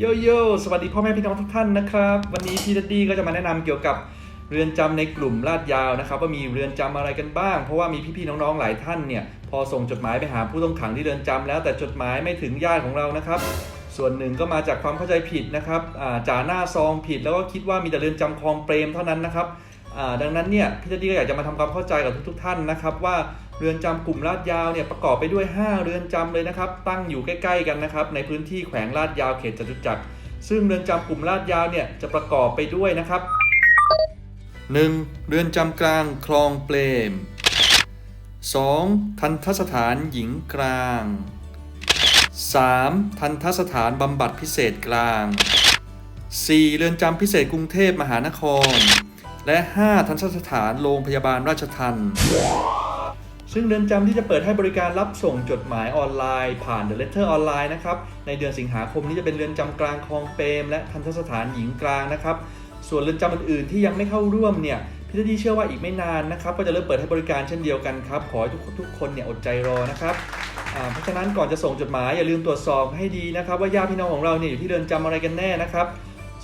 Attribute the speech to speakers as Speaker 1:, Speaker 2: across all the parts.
Speaker 1: โยโย่สวัสดีพ่อแม่พี่น้องทุกท่านนะครับ วันนี้พี่ดัดดี้ก็จะมาแนะนำเกี่ยวกับเรือนจำในกลุ่มลาดยาวนะครับว่ามีเรือนจำอะไรกันบ้าง เพราะว่ามีพี่ๆน้องๆหลายท่านเนี่ยพอส่งจดหมายไปหาผู้ต้องขังที่เรือนจำแล้วแต่จดหมายไม่ถึงญาติของเรานะครับ ส่วนหนึ่งก็มาจากความเข้าใจผิดนะครับจ่าหน้าซองผิดแล้วก็คิดว่ามีแต่เรือนจำคลองเปรมเท่านั้นนะครับ ดังนั้นเนี่ยพี่ดัดดี้ก็อยากจะมาทำความเข้าใจกับทุกๆท่านนะครับ ว่าเรือนจำกลุ่มลาดยาวเนี่ยประกอบไปด้วย 5 เรือนจำเลยนะครับ ตั้งอยู่ใกล้ ๆ กันนะครับ ในพื้นที่แขวงลาดยาวเขตจตุจักรซึ่งเรือนจำกลุ่มลาดยาวเนี่ยจะประกอบไปด้วยนะครับ 1. เรือนจำกลางคลองเปรม 2. ทันทสถานหญิงกลาง 3. ทันทสถานบำบัดพิเศษกลาง 4. เรือนจำพิเศษกรุงเทพมหานคร และ 5. ทันทสถานโรงพยาบาลราชทันซึ่งเรือนจำที่จะเปิดให้บริการรับส่งจดหมายออนไลน์ ผ่าน The Letter ออนไลน์นะครับ ในเดือนสิงหาคมนี้จะเป็นเรือนจำกลางคลองเปรม และทันทสถานหญิงกลางนะครับ ส่วนเรือนจำอื่นๆที่ยังไม่เข้าร่วมเนี่ยพี่ทดีเชื่อว่าอีกไม่นานนะครับ ก็จะเริ่มเปิดให้บริการเช่นเดียวกันครับ ขอให้ทุกทุกคนเนี่ยอดใจรอนะครับเพราะฉะนั้นก่อนจะส่งจดหมายอย่าลืมตรวจสอบให้ดีนะครับ ว่าญาติพี่น้องของเราเนี่ยอยู่ที่เรือนจำอะไรกันแน่นะครับ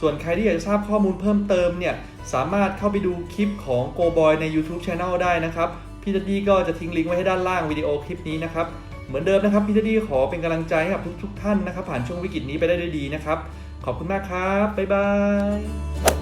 Speaker 1: ส่วนใครที่อยากจะทราบข้อมูลเพิ่มเติมเนี่ยสามารถเข้าไปดูคลิปของ Go Boy ใน YouTube Channel ได้นะครับ พี่ตดีก็จะทิ้งลิงก์ไว้ให้ด้านล่างวิดีโอคลิปนี้นะครับ เหมือนเดิมนะครับ พี่ตดีขอเป็นกำลังใจให้กับทุกๆท่านนะครับ ผ่านช่วงวิกฤตนี้ไปได้ด้วยดีนะครับ ขอบคุณมากครับ บ๊ายบาย